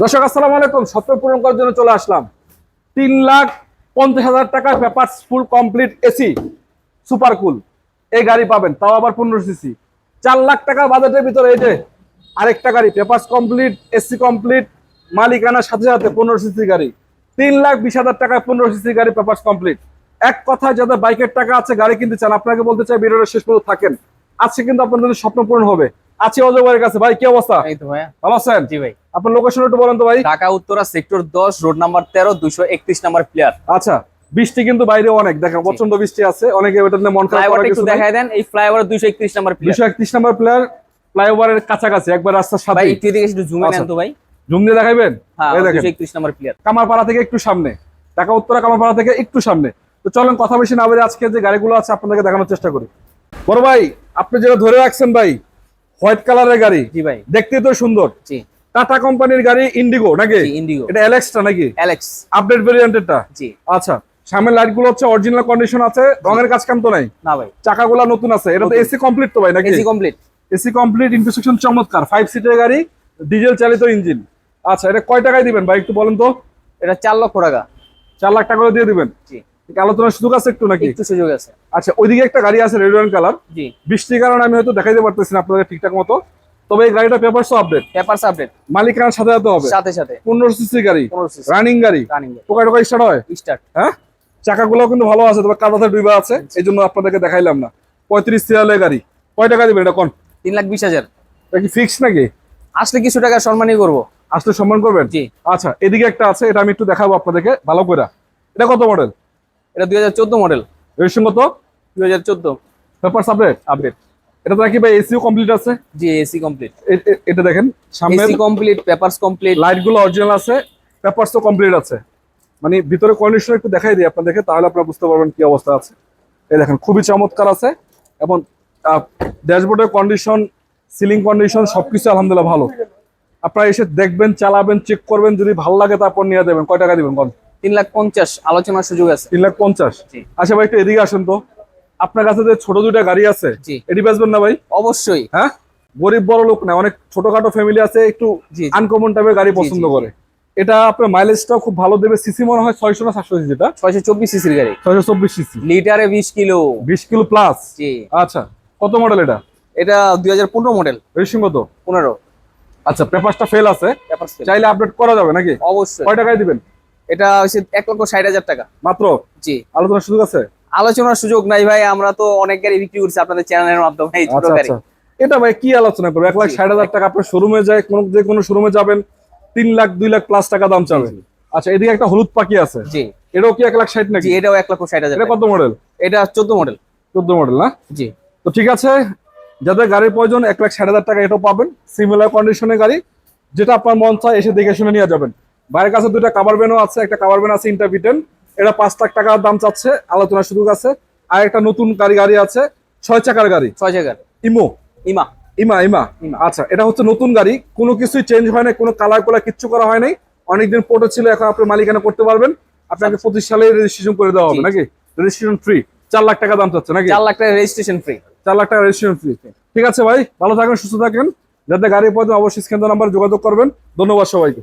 দর্শক, আসসালামু আলাইকুম। স্বপ্ন পূরণ করার জন্য চলে আসলাম। তিন লাখ পঞ্চাশ হাজার টাকা paper full complete AC, super cool. এই গাড়ি পাবেন, তাও আবার পনেরো সিসি। চার লাখ টাকা বাজেটের ভিতরে এই যে আরেকটা গাড়ি পেপার কমপ্লিট, এসি কমপ্লিট, মালিকানার সাথে সাথে পনেরো সিসি গাড়ি। তিন লাখ বিশ হাজার টাকা পনেরো সিসি গাড়ি পেপার কমপ্লিট। এক কথায় যাদের বাইকের টাকা আছে, গাড়ি কিনতে চান, আপনাকে বলতে চাই, ভিডিওটা শেষ পর্যন্ত থাকেন। আজকে কিন্তু আপনাদের স্বপ্ন পূরণ হবে। আছে অজয় ভাইয়ের কাছে। ভাই কি অবস্থা? এই তো ভাইয়া। ভালো আছেন? জি ভাই। আপনার লোকেশন একটু বলেন তো ভাই। ঢাকা উত্তরা সেক্টর দশ রোড নাম্বার তেরো দুইশো একত্রিশ নাম্বার প্লেয়ার। আচ্ছা বৃষ্টি কিন্তু বাইরে অনেক। দেখেন প্রচণ্ড বৃষ্টি আছে। অনেকে ওটা নিয়ে মন খারাপ করার একটু। দেখাই দেন এই ফ্লাইওভার দুইশো একত্রিশ নাম্বার প্লেয়ার দুশো একত্রিশ নাম্বার প্লেয়ার ফ্লাইওভারের কাছাকাছি একবার রাস্তার সাথে। ভাই একটু এদিকে একটু জুমে আচ্ছা। নেন তো ভাই। জুম দিয়ে দেখাইবেন? হ্যাঁ এই দেখেন। দুইশো একত্রিশ নাম্বার প্লেয়ার কামারপাড়া থেকে একটু সামনে। ঢাকা উত্তরা কামারপাড়া থেকে একটু সামনে। তো চলেন কথা বেশি না বলে আজকে যে গাড়িগুলো আছে আপনাদেরকে দেখানোর চেষ্টা করি। বড় ভাই আপনি যেটা ধরে রাখছেন ভাই হোয়াইট কালারের গাড়ি। জি ভাই। দেখতে তো সুন্দর। জি। টাটা কোম্পানির গাড়ি ইন্ডিগো নাকি? জি ইন্ডিগো এটা অ্যালেক্সটা নাকি? অ্যালেক্স আপডেট ভেরিয়েন্টেরটা জি। আচ্ছা সামনের লাইটগুলো হচ্ছে অরিজিনাল কন্ডিশন আছে রঙের কাজ কাম তো নাই? না ভাই। চাকাগুলো নতুন আছে এটা তো এসি কমপ্লিট তো ভাই নাকি? AC complete AC complete intersection চমৎকার। ফাইভ সিটের গাড়ি ডিজেল চালিত ইঞ্জিন আচ্ছা এটা কয় টাকায় দিবেন ভাই একটু বলেন তো? এটা চার লক্ষ টাকা। চার লাখ টাকা করে দিয়ে দিবেন? জি। আলোচনার সুযোগ আছে একটু নাকি? একটু সুযোগ আছে। আচ্ছা ওইদিকে একটা গাড়ি আছে রেড অ্যান্ড কালার জি। বৃষ্টির কারণে আমি হয়তো দেখাইতে পারতেছি না আপনাদের ঠিকঠাক মতো। তবে এই গাড়িটা পেপার আপডেট পেপারস আপডেট মালিকানার সাথে সাথে হবে। সাথে সাথে। পনেরো সিসি গাড়ি। রানিং গাড়ি। রানিং টোকা টোকা স্টার্ট হয়? স্টার্ট হ্যাঁ? চাকাগুলো কিন্তু ভালো আছে তবে কাদাতে ডুবা আছে। এই জন্য আপনাদেরকে দেখাইলাম না। পঁয়ত্রিশ সিরিয়ালের গাড়ি। কয় টাকা দিবেন এটা কোন? তিন লাখ বিশ হাজার। এটা কি ফিক্স নাকি? আসলে কিছু টাকা সম্মানই করব। আসলে সম্মান করবেন? জি। আচ্ছা এদিকে একটা আছে এটা আমি একটু দেখাবো আপনাদেরকে ভালো করে এটা কত মডেল এটা দুই হাজার চোদ্দ মডেল। রেজিস্ট্রেশন কত? দুই হাজার চোদ্দ। পেপার আপডেট আপডেট এটা তো নাকি ভাই এসিও কমপ্লিট আছে। জি এসি কমপ্লিট এটা দেখেন সামনে এসি কমপ্লিট পেপারস কমপ্লিট লাইটগুলো অরিজিনাল আছে পেপারস তো কমপ্লিট আছে। মানে ভিতরে কন্ডিশন একটু দেখাই দিই আপনাদেরকে তাহলে আপনারা বুঝতে পারবেন কি অবস্থা আছে। এই দেখেন খুবই চমৎকার আছে এবং ড্যাশবোর্ডের কন্ডিশন সিলিং কন্ডিশন সবকিছু আলহামদুলিল্লাহ ভালো। আপনারা এসে দেখবেন চালাবেন চেক করবেন যদি ভালো লাগে তারপর নিয়ে দেবেন কয় টাকা দিবেন কোন তিন লাখ পঞ্চাশ আলোচনার সুযোগ আছে। তিন লাখ পঞ্চাশ। আচ্ছা ভাই একটু এদিকে আসেন তো। আপনার কাছে যে ছোট দুইটা গাড়ি আছে এটি বেচবেন না ভাই? অবশ্যই। হ্যাঁ? গরিব বড় লোক না অনেক ছোটখাটো ফ্যামিলি আছে একটু। আনকমন টাইপের গাড়ি পছন্দ। করে। এটা আপনার মাইলেজটাও খুব ভালো দেবে। সিসি মনে হয় ছয়শো না সাতশো সিসি ছয়শো চব্বিশ সিসির গাড়ি। ছয়শো চব্বিশ সিসি লিটারে বিশ কিলো। বিশ কিলো প্লাস আচ্ছা কত মডেল এটা? এটা দুই হাজার পনেরো মডেল রেজিস্ট্রেশন কত? পনেরো। আচ্ছা পেপারটা ফেল আছে। চাইলে আপডেট করা যাবে নাকি? অবশ্যই। কয় টাকায় দিবেন? এটা হচ্ছে এক লক্ষ ষাট হাজার টাকা। মাত্র? জি। আলোচনার সুযোগ আছে? আলোচনার সুযোগ নাই ভাই আমরা তো অনেক গাড়ি বিক্রি করছি আপনাদের চ্যানেলের মাধ্যমে এই ছোট আচ্ছা গাড়ি। আচ্ছা। এটা ভাই কি আলোচনা করব? এক লাখ ষাট হাজার টাকা আপনার শোরুমে যায় কোন যে কোনো শোরুমে যাবেন তিন লাখ দুই লাখ প্লাস টাকা দাম চাবেন আচ্ছা এদিকে একটা হলুদ পাখি আছে। জি। এটাও কি এক লাখ ষাট নাকি? এটাও এক লক্ষ ষাট হাজার এটা কত মডেল এটা চোদ্দ মডেল চোদ্দ মডেল না? জি। তো ঠিক আছে যাদের গাড়ির প্রয়োজন এক লাখ ষাট হাজার টাকা এটাও পাবেন। সিমিলার কন্ডিশনের গাড়ি যেটা আপনার মন চায় এসে দেখে শুনে নিয়ে যাবেন। বাইরের কাছে দুটা কাভার ব্যানও আছে একটা কাভার ব্যান আছে ইন্টারভিটেন এটা পাঁচ লাখ টাকার দাম চাচ্ছে আলোচনার সুযোগ আছে। আর একটা নতুন গাড়ি গাড়ি আছে ছয় চাকার গাড়ি। ছয় জায়গার ইমো। ইমা। ইমা ইমা। আচ্ছা এটা হচ্ছে নতুন গাড়ি। কোনো কিছুই চেঞ্জ হয় নাই কোনো কালার কোলা কিচ্ছু করা হয় নাই। অনেকদিন পোর্টে ছিল এখন আপনি মালিকানা করতে পারবেন। আপনাকে পঁচিশ সালে রেজিস্ট্রেশন করে দেওয়া হবে নাকি? রেজিস্ট্রেশন ফ্রি চার লাখ টাকা দাম চাচ্ছে নাকি? চার লাখ টাকা রেজিস্ট্রেশন ফ্রি চার লাখ টাকা রেজিস্ট্রেশন ফ্রি ঠিক আছে ভাই ভালো থাকেন সুস্থ থাকেন। যাতে গাড়ি প্রয়োজন অবশ্যই স্ক্যান নাম্বার যোগাযোগ করবেন। ধন্যবাদ সবাইকে।